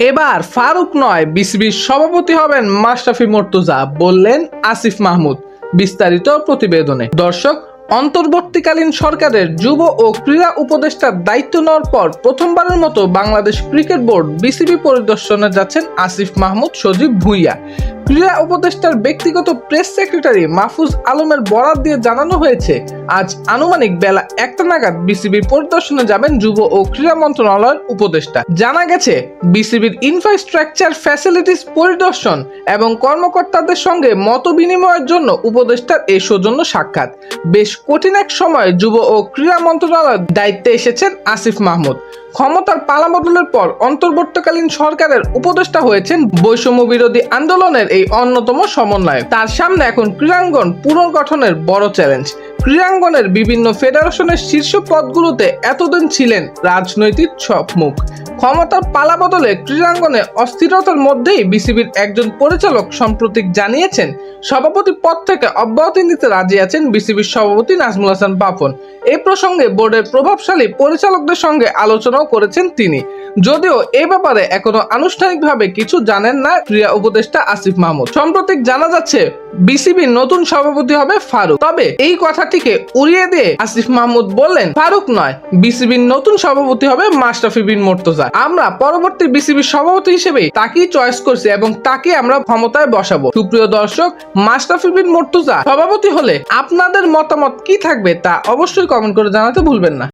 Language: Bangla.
এবার ফারুক নয়, বিসিবির সভাপতি হবেন মাশরাফি মর্তুজা, বললেন আসিফ মাহমুদ, বিস্তারিত প্রতিবেদনে। দর্শক, অন্তর্বর্তীকালীন সরকারের যুব ও ক্রীড়া উপদেষ্টার দায়িত্ব নেওয়ার পর প্রথমবারের মতো বাংলাদেশ ক্রিকেট বোর্ড বিসিবি পরিদর্শনে যাচ্ছেন আসিফ মাহমুদ সজীব ভুইয়া। ক্রীড়া উপদেষ্টার ব্যক্তিগত প্রেস সেক্রেটারি মাহফুজ আলমের বরাত দিয়ে জানানো হয়েছে, আজ আনুমানিক বেলা একটা নাগাদ বিসিবির পরিদর্শনে যাবেন যুব ও ক্রীড়া মন্ত্রণালয়ের উপদেষ্টা। জানা গেছে, বিসিবির ইনফ্রাস্ট্রাকচার ফ্যাসিলিটিস পরিদর্শন এবং কর্মকর্তাদের সঙ্গে মত বিনিময়ের জন্য উপদেষ্টার এই সৌজন্য সাক্ষাৎ। বেশ কঠিন এক সময় যুব ও ক্রীড়া মন্ত্রণালয়ের দায়িত্বে এসেছেন আসিফ মাহমুদ। ক্ষমতার পালা বদলের পর অন্তর্বর্তীকালীন সরকারের উপদেষ্টা হয়েছেন বৈষম্য বিরোধী আন্দোলনের এই অন্যতম সমন্বয়ক। তার সামনে এখন ক্রীড়াঙ্গন পুনর্গঠনের বড় চ্যালেঞ্জ ক্রীড়াঙ্গনের বিভিন্ন ফেডারেশনের শীর্ষ পদগুলোতে এতদিন ছিলেন রাজনৈতিক সব মুখ ক্ষমতার পালা বদলে ক্রীড়াঙ্গনে অস্থিরতার মধ্যেই বিসিবির একজন পরিচালক সম্প্রতি জানিয়েছেন, সভাপতি পদ থেকে অব্যাহতি নিতে রাজি আছেন বিসিবির সভাপতি নাজমুল হাসান পাপন এ প্রসঙ্গে বোর্ডের প্রভাবশালী পরিচালকদের সঙ্গে আলোচনাও করেছেন তিনি। যদিও এ ব্যাপারে এখনও আনুষ্ঠানিকভাবে কিছু জানেন না ক্রীড়া উপদেষ্টা আসিফ মাহমুদ। সম্প্রতি জানা যাচ্ছে বিসিবির নতুন সভাপতি হবে ফারুক। তবে এই কথাটিকে উড়িয়ে দিয়ে আসিফ মাহমুদ বললেন, ফারুক নয়, বিসিবির নতুন সভাপতি হবে মাশরাফি বিন মোর্তজা। আমরা পরবর্তী বিসিবির সভাপতি হিসেবে তাকেই চয়েস করছি এবং তাকে আমরা ক্ষমতায় বসাবো। সুপ্রিয় দর্শক, মাশরাফি বিন মোর্তজা সভাপতি হলে আপনাদের মতামত কি থাকবে তা অবশ্যই কমেন্ট করে জানাতে ভুলবেন না।